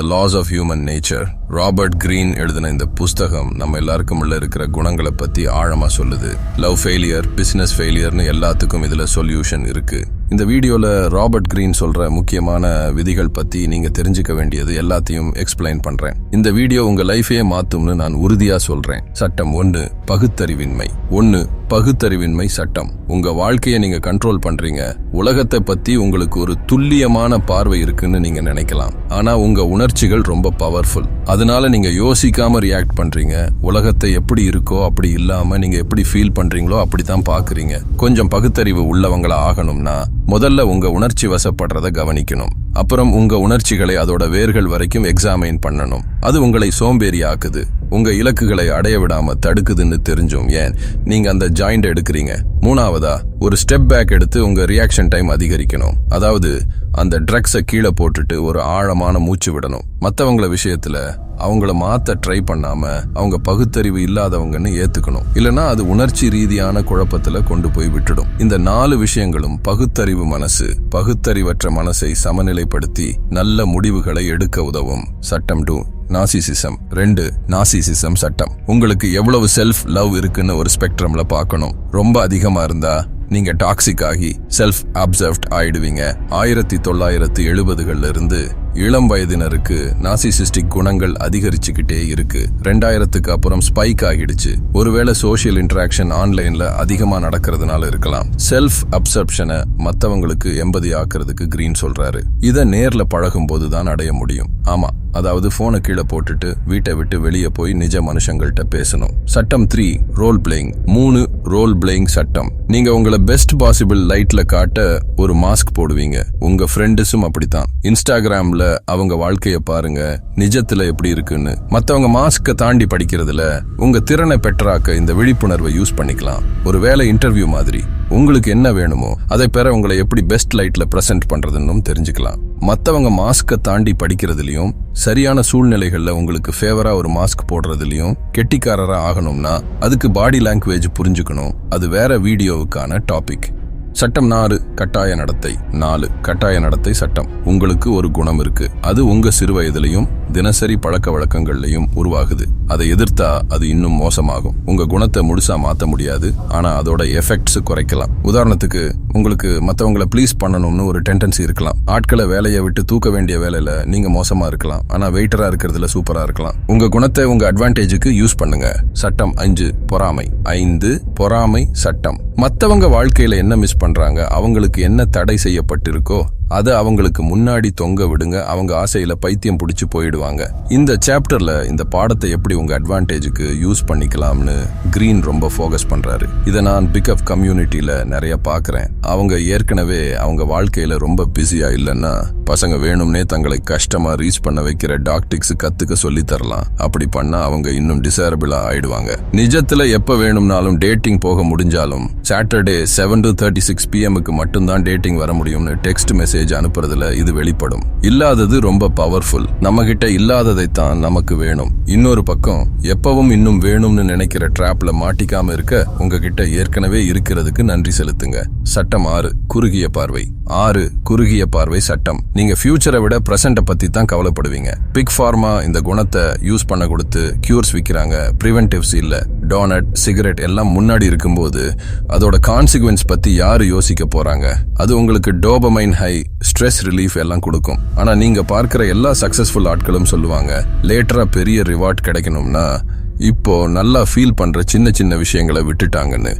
The laws of human nature Robert Greene எழுதின இந்த புஸ்தகம் நம்ம எல்லாருக்கும் உள்ள இருக்கிற குணங்களை பத்தி ஆழமா சொல்லுது. லவ் ஃபெயிலியர் பிசினஸ் ஃபெயிலியர்னு எல்லாத்துக்கும் இதுல சொல்யூஷன் இருக்கு. இந்த வீடியோவில் ராபர்ட் கிரீன் சொல்கிற முக்கியமான விதிகள் பற்றி நீங்கள் தெரிஞ்சுக்க வேண்டியது எல்லாத்தையும் எக்ஸ்பிளைன் பண்ணுறேன் இந்த வீடியோ உங்கள் லைஃபையே மாற்றும்னு நான் உறுதியாக சொல்கிறேன் சட்டம் ஒன்று பகுத்தறிவின்மை. ஒன்று பகுத்தறிவின்மை சட்டம். உங்கள் வாழ்க்கையை நீங்கள் கண்ட்ரோல் பண்ணுறீங்க உலகத்தை பற்றி உங்களுக்கு ஒரு துல்லியமான பார்வை இருக்குன்னு நீங்கள் நினைக்கலாம். ஆனால் உங்கள் உணர்ச்சிகள் ரொம்ப பவர்ஃபுல் அதனால நீங்கள் யோசிக்காமல் ரியாக்ட் பண்ணுறீங்க உலகத்தை எப்படி இருக்கோ அப்படி இல்லாமல் நீங்கள் எப்படி ஃபீல் பண்ணுறீங்களோ அப்படி தான் பார்க்குறீங்க. கொஞ்சம் பகுத்தறிவு உள்ளவங்களா ஆகணும்னா முதல்ல உங்க உணர்ச்சி வசப்படுறத கவனிக்கணும். அப்புறம் உங்க உணர்ச்சிகளை அதோட வேர்கள் வரைக்கும் எக்ஸாமைன் பண்ணணும். அது உங்களை சோம்பேறி ஆக்குது உங்க இலக்குகளை அடைய விடாம தடுக்குதுன்னு தெரிஞ்சும். ஏன்? நீங்க அந்த ஜாயிண்ட் எடுக்கிறீங்க. மூணாவதா? ஒரு ஸ்டெப் பேக் எடுத்து உங்க ரியாக்ஷன் டைம் அதிகரிக்கணும். அதாவது அந்த ட்ரக்ஸை கீழே போட்டுட்டு ஒரு ஆழமான மூச்சு விடணும். மற்றவங்கள விஷயத்துல அவங்கள மாத்த ட்ரை பண்ணாம அவங்க பகுத்தறிவு இல்லாதவங்கன்னு ஏத்துக்கணும். இல்லனா அது உணர்ச்சி ரீதியான குழப்பத்துல கொண்டு போய் விட்டுடும். இந்த நாலு விஷயங்களும் பகுத்தறிவு மனசு பகுத்தறிவற்ற மனசை சமநிலைப்படுத்தி நல்ல முடிவுகளை எடுக்க உதவும். சட்டம் டூ நாசிசிசம் ரெண்டு நாசிசிசம் சட்டம். உங்களுக்கு எவ்வளவு செல்ஃப் லவ் இருக்குன்னு ஒரு ஸ்பெக்ட்ரம்ல பார்க்கணும். ரொம்ப அதிகமா இருந்தா நீங்க டாக்ஸிக் ஆகி செல்ஃப் அப்சர்வ்ட் ஆயிடுவீங்க. ஆயிரத்தி தொள்ளாயிரத்தி எழுபதுகள்ல இருந்து இளம் வயதினருக்கு நாசிசிஸ்டிக் குணங்கள் அதிகரிச்சுக்கிட்டே இருக்கு. ரெண்டாயிரத்துக்கு அப்புறம் ஸ்பைக் ஆகிடுச்சு. ஒருவேளை சோஷியல் இன்டராக்ஷன் ஆன்லைன்ல அதிகமா நடக்கிறதுனால இருக்கலாம். செல்ஃப் அப்செப்ஷனை மற்றவங்களுக்கு எம்பதி ஆக்குறதுக்கு கிரீன் சொல்றாரு. இதை நேர்ல பழகும் போது தான் அடைய முடியும். ஆமா அதாவது போனை கீழே போட்டுட்டு வீட்டை விட்டு வெளியே போய் நிஜ மனுஷங்கள்ட்ட பேசணும். சட்டம் த்ரீ ரோல் பிளேயிங் மூணு ரோல் பிளேயிங் சட்டம். நீங்க உங்களை பெஸ்ட் பாசிபிள் லைட்ல காட்ட ஒரு மாஸ்க் போடுவீங்க. உங்க ஃப்ரெண்டுஸும் அப்படித்தான். இன்ஸ்டாகிராம்ல அவங்க வாழ்க்கைய பாருங்க நிஜத்துல எப்படி இருக்குன்னு. மத்தவங்க மாஸ்க தாண்டி படிக்கிறதுல உங்க திறனை பெற்றாக்க இந்த விழிப்புணர்வை யூஸ் பண்ணிக்கலாம். ஒரு வேலை இன்டர்வியூ மாதிரி. உங்களுக்கு என்ன வேணுமோ அதை பெற உங்களை எப்படி பெஸ்ட் லைட்ல பிரசன்ட் பண்றதுன்னு தெரிஞ்சுக்கலாம். மத்தவங்க மாஸ்க தாண்டி படிக்கிறதுலயும் சரியான சூழ்நிலைகள்ல உங்களுக்கு ஃபேவரா ஒரு மாஸ்க் போடுறதுலயும் கெட்டிக்காரரா ஆகணும்னா அதுக்கு பாடி லாங்குவேஜ் புரிஞ்சுக்கணும். அது வேற வீடியோவுக்கான டாபிக் சட்டம் நாலு கட்டாய நடத்தை. நாலு கட்டாய நடத்தை சட்டம். உங்களுக்கு ஒரு குணம் இருக்கு. அது உங்க சிறு வயதிலையும் தினசரி பழக்க வழக்கங்கள்லையும் உருவாகுது. அதை எதிர்த்தா அது இன்னும் மோசமாகும். உங்க குணத்தை முழுசா மாத்த முடியாது. ஆனா அதோட எஃபெக்ட்ஸ் குறைக்கலாம். உதாரணத்துக்கு உங்களுக்கு மற்றவங்களை ப்ளீஸ் பண்ணணும்னு ஒரு டெண்டன்சி இருக்கலாம். ஆட்களை வேலையை விட்டு தூக்க வேண்டிய வேலையில நீங்க மோசமா இருக்கலாம். ஆனா வெயிட்டரா இருக்கிறதுல சூப்பரா இருக்கலாம். உங்க குணத்தை உங்க அட்வான்டேஜுக்கு யூஸ் பண்ணுங்க. சட்டம் அஞ்சு பொறாமை. ஐந்து பொறாமை சட்டம். மற்றவங்க வாழ்க்கையில என்ன மிஸ் பண்றாங்க? அவங்களுக்கு என்ன தடை செய்யப்பட்டிருக்கோ அதை அவங்களுக்கு முன்னாடி தொங்க விடுங்க. அவங்க ஆசையில் பைத்தியம் பிடிச்சி போயிடுவாங்க. இந்த சேப்டரில் இந்த பாடத்தை எப்படி உங்கள் அட்வான்டேஜுக்கு யூஸ் பண்ணிக்கலாம்னு கிரீன் ரொம்ப ஃபோக்கஸ் பண்ணுறாரு இதை நான் பிக்அப் கம்யூனிட்டியில் நிறைய பார்க்குறேன். அவங்க ஏற்கனவே அவங்க வாழ்க்கையில் ரொம்ப பிஸியாக இல்லைன்னா பசங்க வேணும்னே தங்களை கஷ்டமா ரீச் பண்ண வைக்கிற டாக்டிக்ஸ் கத்துக்க சொல்லி தரலாம். அப்படி பண்ணா அவங்க இன்னும் டிசேரபிளா ஆயிடுவாங்க. நிஜத்துல எப்ப வேணும்னாலும் டேட்டிங் போக முடிஞ்சாலும் Saturday seven to thirty six பிஎம்க்கு மட்டும்தான் டேட்டிங் வர முடியும்னு டெக்ஸ்ட் மெசேஜ் அனுப்புறதுல இது வெளிப்படும். இல்லாதது ரொம்ப பவர்ஃபுல் நம்ம கிட்ட இல்லாததை தான் நமக்கு வேணும். இன்னொரு பக்கம் எப்பவும் இன்னும் வேணும்னு நினைக்கிற ட்ராப்ல மாட்டிக்காம இருக்க உங்ககிட்ட ஏற்கனவே இருக்கிறதுக்கு நன்றி செலுத்துங்க. சட்டம் ஆறு குறுகிய பார்வை. ஆறு குறுகிய பார்வை சட்டம். நீங்கள் ஃபியூச்சரை விட ப்ரெசண்ட்டை பற்றி தான் கவலைப்படுவீங்க. பிக் ஃபார்மா இந்த குணத்தை யூஸ் பண்ண கொடுத்து க்யூர்ஸ் விற்கிறாங்க ப்ரிவென்டிவ்ஸ் இல்லை. டோனட் சிகரெட் எல்லாம் முன்னாடி இருக்கும்போது அதோட கான்சிக்வன்ஸ் பற்றி யார் யோசிக்க போகிறாங்க அது உங்களுக்கு டோபமைன் ஹை ஸ்ட்ரெஸ் ரிலீஃப் எல்லாம் கொடுக்கும். ஆனால் நீங்கள் பார்க்குற எல்லா சக்ஸஸ்ஃபுல் ஆட்களும் சொல்லுவாங்க லேட்டராக பெரிய ரிவார்ட் கிடைக்கணும்னா இப்போ நல்லா ஃபீல் பண்ணுற சின்ன சின்ன விஷயங்களை விட்டுட்டாங்கன்னு.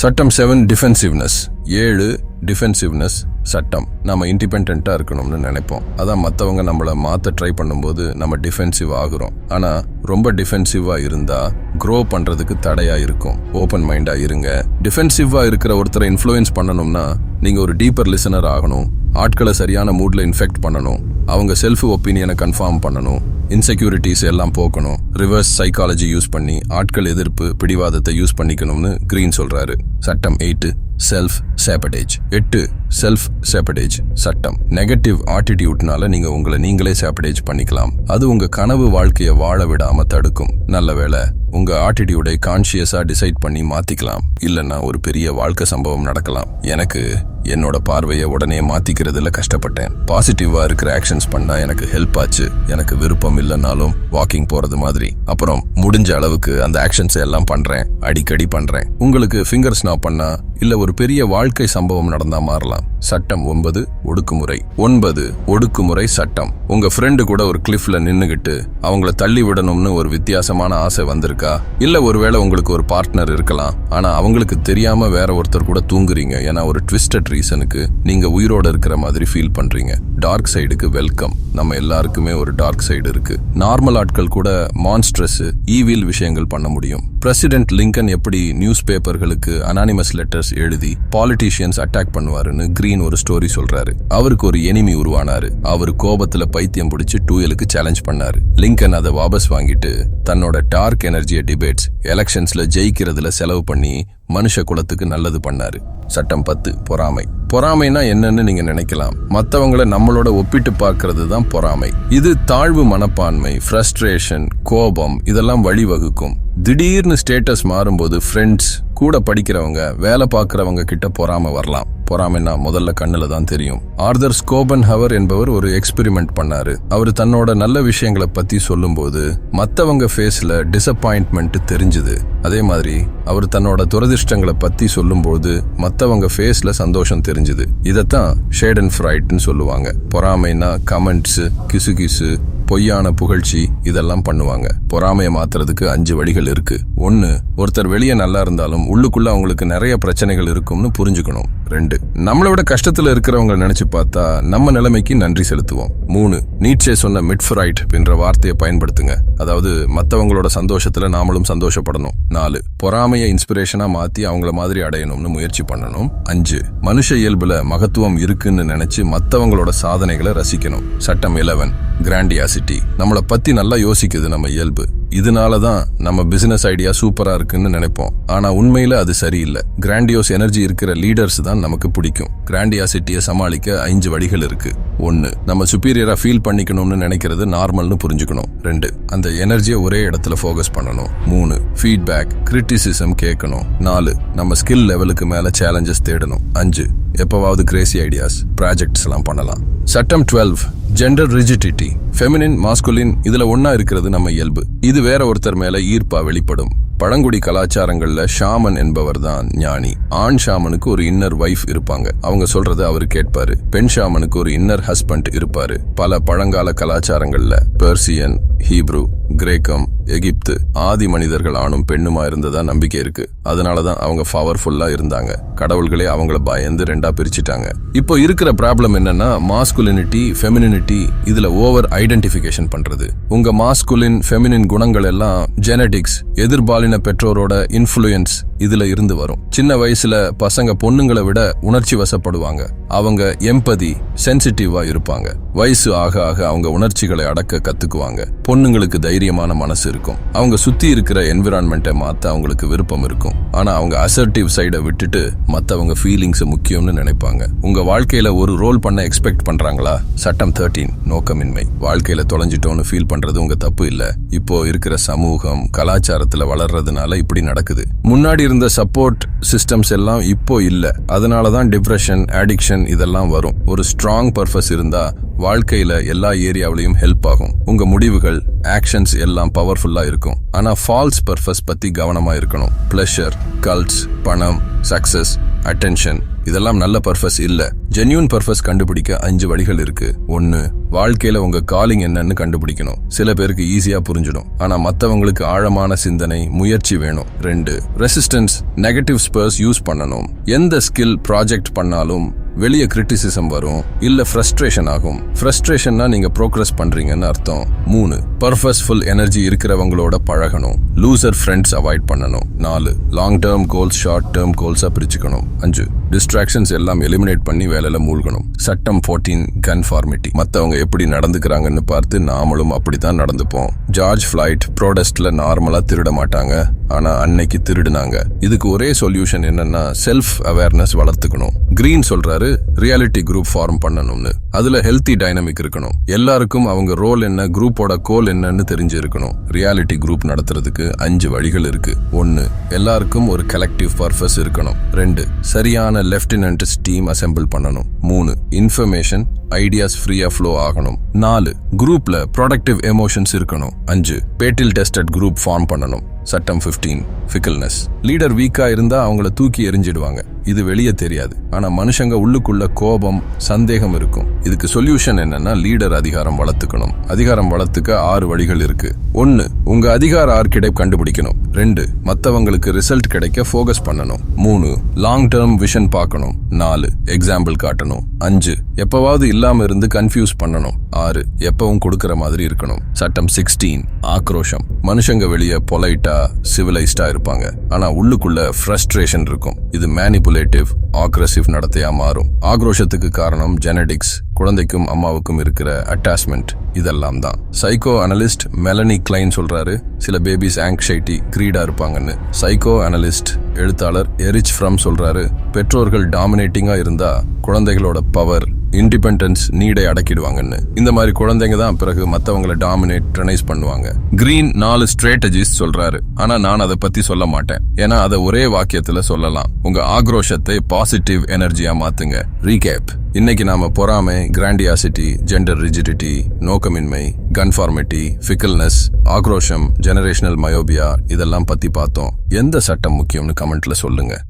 சட்டம் செவன் டிஃபென்சிவ்னஸ் ஏழு டிஃபென்சிவ்னஸ் சட்டம். நம்ம இண்டிபெண்ட்டாக இருக்கணும்னு நினைப்போம். அதான் மற்றவங்க நம்மளை மாற்ற ட்ரை பண்ணும்போது நம்ம டிஃபென்சிவ் ஆகுறோம். ஆனால் ரொம்ப டிஃபென்சிவாக இருந்தால் க்ரோ பண்ணுறதுக்கு தடையாக இருக்கும். ஓப்பன் மைண்டாக இருங்க. டிஃபென்சிவாக இருக்கிற ஒருத்தரை இன்ஃப்ளூயன்ஸ் பண்ணணும்னா நீங்கள் ஒரு டீப்பர் லிசனர் ஆகணும். ஆட்களை சரியான மூடில் இன்ஃபெக்ட் பண்ணணும். அவங்க செல்ஃப் ஒப்பீனியனை கன்ஃபார்ம் பண்ணணும். இன்செக்யூரிட்டிஸ் எல்லாம் போக்கணும். ரிவர்ஸ் சைக்காலஜி யூஸ் பண்ணி ஆட்கள் எதிர்ப்பு பிடிவாதத்தை யூஸ் பண்ணிக்கணும்னு கிரீன் சொல்றாரு. சட்டம் எயிட்டு செல்ஃப் சேபடேஜ் எட்டு செல்ஃப் சேப்படேஜ் சட்டம் நெகட்டிவ் ஆட்டிடியூட்னால நீங்க உங்களை நீங்களே சேப்படேஜ் பண்ணிக்கலாம். அது உங்க கனவு வாழ்க்கையை வாழ விடாம தடுக்கும். நல்ல வேலை உங்க ஆட்டிடியூடை கான்சியஸா டிசைட் பண்ணி மாத்திக்கலாம். இல்லைன்னா ஒரு பெரிய வாழ்க்கை சம்பவம் நடக்கலாம். எனக்கு என்னோட பார்வையை உடனே மாத்திக்கிறதுல கஷ்டப்பட்டேன். பாசிட்டிவா இருக்கிற ஆக்ஷன்ஸ் பண்ணா எனக்கு ஹெல்ப் ஆச்சு. எனக்கு விருப்பம் இல்லைனாலும் வாக்கிங் போறது மாதிரி. அப்புறம் முடிஞ்ச அளவுக்கு அந்த ஆக்ஷன்ஸ் எல்லாம் பண்றேன். அடிக்கடி பண்றேன். உங்களுக்கு ஃபிங்கர் ஸ்னாப் பண்ணா இல்ல ஒரு பெரிய வாழ்க்கை சம்பவம் நடந்தா மாறலாம். சட்டம் ஒன்பது ஒடுக்குமுறை. ஒன்பது ஒடுக்குமுறை சட்டம். உங்க ஃப்ரெண்டு கூட ஒரு கிளிஃப்ல நின்னுகிட்டு அவங்கள தள்ளி விடணும்னு ஒரு வித்தியாசமான ஆசை வந்திருக்கு. இல்ல ஒருவேளை உங்களுக்கு ஒரு பார்ட்னர் இருக்கலாம். ஆனா அவங்களுக்கு தெரியாம வேற ஒருத்தர் கூட தூங்குறீங்க. ஏன்னா ஒரு ட்விஸ்டட் ரீசனுக்கு நீங்க உயிரோட இருக்கிற மாதிரி ஃபீல் பண்றீங்க. டார்க் சைடுக்கு வெல்கம் நம்ம எல்லாருக்குமே ஒரு டார்க் சைடு இருக்கு. நார்மல் ஆட்கள் கூட மான்ஸ்ட்ரஸ் ஈவில் விஷயங்கள் பண்ண முடியும். பிரசிடென்ட் லிங்கன் எப்படி நியூஸ் பேப்பர்களுக்கு அனானிமஸ் லெட்டர்ஸ் எழுதி பாலிட்டிஷியன்ஸ் அட்டாக் பண்ணுவாருன்னு கிரீன் ஒரு ஸ்டோரி சொல்றாரு. அவருக்கு ஒரு எனிமி உருவானாரு. அவர் கோபத்துல பைத்தியம் பிடிச்சு டூயலுக்கு சேலஞ்ச் பண்ணாரு. லிங்கன் அதை வாபஸ் வாங்கிட்டு தன்னோட டார்க் எனர்ஜி எனர்ஜியை டிபேட்ஸ் எலெக்ஷன்ஸ்ல ஜெயிக்கிறதுல செலவு பண்ணி மனுஷ குலத்துக்கு நல்லது பண்ணாரு. சட்டம் பத்து பொறாமை. பொறாமைனா என்னன்னு நீங்க நினைக்கலாம். மத்தவங்கள நம்மளோட ஒப்பிட்டு பார்க்கறது தான் பொறாமை. இது தாழ்வு மனப்பான்மை ஃப்ரஸ்ட்ரேஷன் கோபம் இதெல்லாம் வழிவகுக்கும். திடீர்னு ஸ்டேட்டஸ் மாறும்போது ஃப்ரெண்ட்ஸ் கூட படிக்கிறவங்க வேலை பார்க்குறவங்க கிட்ட பொறாம வரலாம். பொறாமைன்னா முதல்ல கண்ணில் தான் தெரியும். ஆர்தர் ஸ்கோபன் ஹவர் என்பவர் ஒரு எக்ஸ்பெரிமெண்ட் பண்ணாரு. அவர் தன்னோட நல்ல விஷயங்களை பத்தி சொல்லும்போது மத்தவங்க ஃபேஸ்ல டிசப்பாயின்ட்மெண்ட் தெரிஞ்சுது. அதே மாதிரி அவர் தன்னோட துரதிர்ஷ்டங்களை பத்தி சொல்லும்போது மத்தவங்க ஃபேஸ்ல சந்தோஷம் தெரிஞ்சுது. இதைத்தான் ஷேட் அண்ட் ஃப்ரைட்னு சொல்லுவாங்க. பொறாமைனா கமெண்ட்ஸ் கிசு பொய்யான புகழ்ச்சி இதெல்லாம் பண்ணுவாங்க. பொறாமையை மாத்துறதுக்கு அஞ்சு வழிகள் இருக்கு. ஒன்னு ஒருத்தர் வெளியே நல்லா இருந்தாலும் உள்ளுக்குள்ள அவங்களுக்கு நிறைய பிரச்சனைகள் இருக்கும்னு புரிஞ்சுக்கணும். ரெண்டு நம்மளை விட கஷ்டத்துல இருக்கிறவங்க நினைச்சு பார்த்தா நம்ம நிலைமைக்கு நன்றி செலுத்துவோம். மூணு நீட்சே சொன்ன மிட்ஃப்ரைட் என்ற வார்த்தையை பயன்படுத்துங்க. அதாவது மற்றவங்களோட சந்தோஷத்துல நாமளும் சந்தோஷப்படணும். நாலு பொறாமையை இன்ஸ்பிரேஷனா மாத்தி அவங்கள மாதிரி அடையணும்னு முயற்சி பண்ணணும். அஞ்சு மனுஷ இயல்புல மகத்துவம் இருக்குன்னு நினைச்சு மற்றவங்களோட சாதனைகளை ரசிக்கணும். சட்டம் இலவன் கிராண்டியாசிட்டி நம்மளை பத்தி நல்லா யோசிக்குது நம்ம இயல்பு. இதனால தான் நம்ம பிசினஸ் ஐடியா சூப்பரா இருக்குன்னு நினைப்போம். ஆனா உண்மையில அது சரியில்லை. கிராண்டியோஸ் எனர்ஜி இருக்கிற லீடர்ஸ் தான் நமக்கு பிடிக்கும். கிராண்டியாசிட்டியை சமாளிக்க ஐந்து வழிகள் இருக்கு. ஒன்னு நம்ம சுப்பீரியரா ஃபீல் பண்ணிக்கணும்னு நினைக்கிறது நார்மல்னு புரிஞ்சுக்கணும். ரெண்டு அந்த எனர்ஜியை ஒரே இடத்துல ஃபோக்கஸ் பண்ணணும். மூணு ஃபீட்பேக் கிரிட்டிசிசம் கேட்கணும். நாலு நம்ம ஸ்கில் லெவலுக்கு மேல சேலஞ்சஸ் தேடணும். அஞ்சு எப்பவாவது கிரேசி ஐடியாஸ் ப்ராஜெக்ட்ஸ் எல்லாம் பண்ணலாம். சட்டம் twelve gender rigidity feminine masculine இதுல ஒன்னா இருக்கிறது நம்ம இயல்பு. இது வேற ஒருத்தர் மேல ஈர்ப்பா வெளிப்படும். பழங்குடி கலாச்சாரங்கள்ல ஷாமன் என்பவர் தான் ஞானி. ஆண் ஷாமனுக்கு ஒரு இன்னர் வைஃப் இருப்பாங்க. அவங்க சொல்றத அவர் கேட்பாரு. பெண் ஷாமனுக்கு ஒரு இன்னர் ஹஸ்பண்ட் இருப்பாரு. பல பழங்கால கலாச்சாரங்கள்ல பெர்சியன் ஹீப்ரு கிரேக்கம் எகிப்து ஆதி மனிதர்கள் ஆணும் பெண்ணுமா இருந்ததா நம்பிக்கை இருக்கு. அதனாலதான் அவங்க பவர்ஃபுல்லா இருந்தாங்க. கடவுள்களே அவங்கள பயந்து ரெண்டா பிரிச்சுட்டாங்க. இப்போ இருக்கிற ப்ராப்ளம் என்னன்னா மாஸ்குலினிட்டி ஃபெமினினிட்டி இதுல ஓவர் ஐடென்டிஃபிகேஷன் பண்றது. உங்க மாஸ்குலின் ஃபெமினின் குணங்கள் எல்லாம் ஜெனடிக்ஸ் எதிர்பாலின பெற்றோரோட இன்ஃப்ளூயன்ஸ் இதுல இருந்து வரும். சின்ன வயசுல பசங்க பொண்ணுங்களை விட உணர்ச்சி வசப்படுவாங்க. அவங்க எம்பதி சென்சிட்டிவா இருப்பாங்க. வயசு ஆக ஆக அவங்க உணர்ச்சிகளை அடக்க கத்துக்குவாங்க. பொண்ணுங்களுக்கு தைரியமான மனசு இருக்கும். அவங்க சுத்தி இருக்கிற என்விரான்மெண்ட்டை மாத்த அவங்களுக்கு விருப்பம் இருக்கும். ஆனா அவங்க அசர்டிவ் சைடை விட்டுட்டு மத்தவங்க ஃபீலிங்ஸ் முக்கியம்னு நினைப்பாங்க. உங்க வாழ்க்கையில ஒரு ரோல் பண்ண எக்ஸ்பெக்ட் பண்றாங்களா? சட்டம் தேர்ட்டீன் நோக்கமின்மை. வாழ்க்கையில தொலைஞ்சிட்டோன்னு ஃபீல் பண்றது உங்க தப்பு இல்ல. இப்போ இருக்கிற சமூகம் கலாச்சாரத்துல வளர்றதுனால இப்படி நடக்குது. முன்னாடி இருந்த சப்போர்ட் சிஸ்டம்ஸ் எல்லாம் இப்போ இல்லை. அதனால தான் டிப்ரெஷன் அடிக்ஷன் இதெல்லாம் வரும். ஒரு ஸ்ட்ராங் பர்பஸ் இருந்தா வாழ்க்கையில எல்லா ஏரியாவிலையும் ஹெல்ப் ஆகும். உங்க முடிவுகள் ஆக்ஷன்ஸ் எல்லாம் பவர்ஃபுல்லா இருக்கும். ஆனா ஃபால்ஸ் பர்பஸ் பத்தி கவனமா இருக்கணும். பிளஷர் கல்ட்ஸ் பணம் சக்சஸ் அட்டென்ஷன் இதெல்லாம் நல்ல பர்பஸ் இல்ல. ஜென்யூன் பர்பஸ் கண்டுபிடிக்க அஞ்சு வழிகள் இருக்கு. ஒன்னு வாழ்க்கையில உங்க காலிங் என்னன்னு கண்டுபிடிக்கணும். சில பேருக்கு ஈஸியா புரிஞ்சிடும். ஆனா மத்தவங்களுக்கு ஆழமான சிந்தனை முயற்சி வேணும். ரெண்டு ரெசிஸ்டன்ஸ் நெகட்டிவ் ஸ்பர்ஸ் யூஸ் பண்ணணும். எந்த ஸ்கில் ப்ராஜெக்ட் பண்ணாலும் வெளியே கிரிட்டிசிசம் வரும் இல்ல ஃப்ரஸ்ட்ரேஷன் ஆகும். ஃப்ரஸ்ட்ரேஷன்னா நீங்க ப்ரோக்ரஸ் பண்றீங்கன்னு அர்த்தம். மூணு பர்பஸ்ஃபுல் எனர்ஜி இருக்கிறவங்களோட பழகணும். லூசர் ஃப்ரெண்ட்ஸ் அவாய்ட் பண்ணணும். நாலு long term goals short term கோல்ஸாக பிரிச்சுக்கணும். அஞ்சு டிஸ்ட்ராக்ஷன்ஸ் எல்லாம் எலிமினேட் பண்ணி வேலையில் மூழ்கணும். சட்டம் 14 கன்ஃபார்மிட்டி மற்றவங்க எப்படி நடந்துக்கிறாங்கன்னு பார்த்து நாமளும் அப்படி தான் நடந்துப்போம் ஜார்ஜ் ஃப்ளைட் ப்ரோடஸ்டில் நார்மலாக திருட மாட்டாங்க. ஆனால் அன்னைக்கு திருடுனாங்க. இதுக்கு ஒரே சொல்யூஷன் என்னன்னா செல்ஃப் அவேர்னஸ் வளர்த்துக்கணும். கிரீன் சொல்றாரு ரியாலிட்டி குரூப் ஃபார்ம் பண்ணணும்னு. அதுல ஹெல்த்தி டைனமிக் இருக்கணும். எல்லாருக்கும் அவங்க ரோல் என்ன குரூப்போட கோல் என்னன்னு தெரிஞ்சு இருக்கணும் ரியாலிட்டி குரூப் நடத்துறதுக்கு அஞ்சு வழிகள் இருக்கு. ஒன்னு எல்லாருக்கும் ஒரு கலெக்டிவ் பர்பஸ் இருக்கணும். ரெண்டு சரியான லெப்டினன்ட் டீம் அசெம்பிள் பண்ணணும். மூணு இன்ஃபர்மேஷன் ஐடியாஸ் ஃப்ரீயா ஃப்ளோ ஆகணும். நாலு குரூப்ல ப்ராடக்டிவ் எமோஷன்ஸ் இருக்கணும். அஞ்சு பேட்டில் டெஸ்டட் குரூப் ஃபார்ம் பண்ணணும். சட்டம் 15 ஃபிக்கல்னஸ் லீடர் வீக்கா இருந்தா அவங்கள தூக்கி எரிஞ்சிடுவாங்க இது வெளியே தெரியாது. ஆனா மனுஷங்க உள்ளுக்குள்ள கோபம் சந்தேகம் இருக்கும். இதுக்கு சொல்யூஷன் என்னன்னா லீடர் அதிகாரம் வளர்த்துக்கணும். அதிகாரம் வளர்த்துக்க ஆறு வழிகள் இருக்கு. ஒன்னு உங்க அதிகார ஆர்கிடை கண்டுபிடிக்கணும். ரெண்டு மத்தவங்களுக்கு ரிசல்ட் கிடைக்க ஃபோகஸ் பண்ணணும். மூணு லாங் டேர்ம் விஷன் பார்க்கணும். நாலு எக்ஸாம்பிள் காட்டணும். அஞ்சு எப்பவாவது இல்லாம இருந்து கன்ஃபியூஸ் பண்ணணும். ஆறு எப்பவும் கொடுக்கற மாதிரி இருக்கணும். சட்டம் சிக்ஸ்டீன் ஆக்ரோஷம். மனுஷங்க வெளியே பொலைட்டா சிவிலைஸ்டா இருப்பாங்க. ஆனா உள்ளுக்குள்ள ஃப்ரஸ்ட்ரேஷன் இருக்கும். இது மேனிபுலேட்டிவ் ஆக்ரசிவ் நடத்தையா மாறும். ஆக்ரோஷத்துக்கு காரணம் ஜெனடிக்ஸ் குழந்தைக்கும் அம்மாவுக்கும் இருக்கிற அட்டாச்மெண்ட் இதெல்லாம் தான் சைக்கோ அனலிஸ்ட் மெலனி கிளைன் சொல்றாரு சில பேபிஸ் ஆங்ஷைட்டி கிரீடா இருப்பாங்கன்னு. சைக்கோ அனலிஸ்ட் எழுத்தாளர் எரிச் ஃப்ரம் சொல்றாரு பெற்றோர்கள் டாமினேட்டிங்கா இருந்தா குழந்தைகளோட பவர் இண்டிபெண்டன்ஸ் நீடை அடக்கிடுவாங்கன்னு. இந்த மாதிரி குழந்தைங்க தான் பிறகு மத்தவங்கள டாமினேட் ட்ரெனைஸ் பண்ணுவாங்க. கிரீன் நாலு ஸ்ட்ராட்டஜிஸ் சொல்றாரு ஆனா நான் அதை பத்தி சொல்ல மாட்டேன். ஏன்னா அதை ஒரே வாக்கியத்துல சொல்லலாம். உங்க ஆக்ரோஷத்தை பாசிட்டிவ் எனர்ஜியா மாத்துங்க. ரீகேப் இன்னைக்கு நாம பொறாமை கிராண்டியாசிட்டி ஜெண்டர் ரிஜிடிட்டி நோக்கமின்மை கன்ஃபார்மிட்டி ஃபிக்கல்னஸ் ஆக்ரோஷம் ஜெனரேஷனல் மயோபியா இதெல்லாம் பத்தி பார்த்தோம். எந்த சட்டம் முக்கியம்னு கமெண்ட்ல சொல்லுங்க.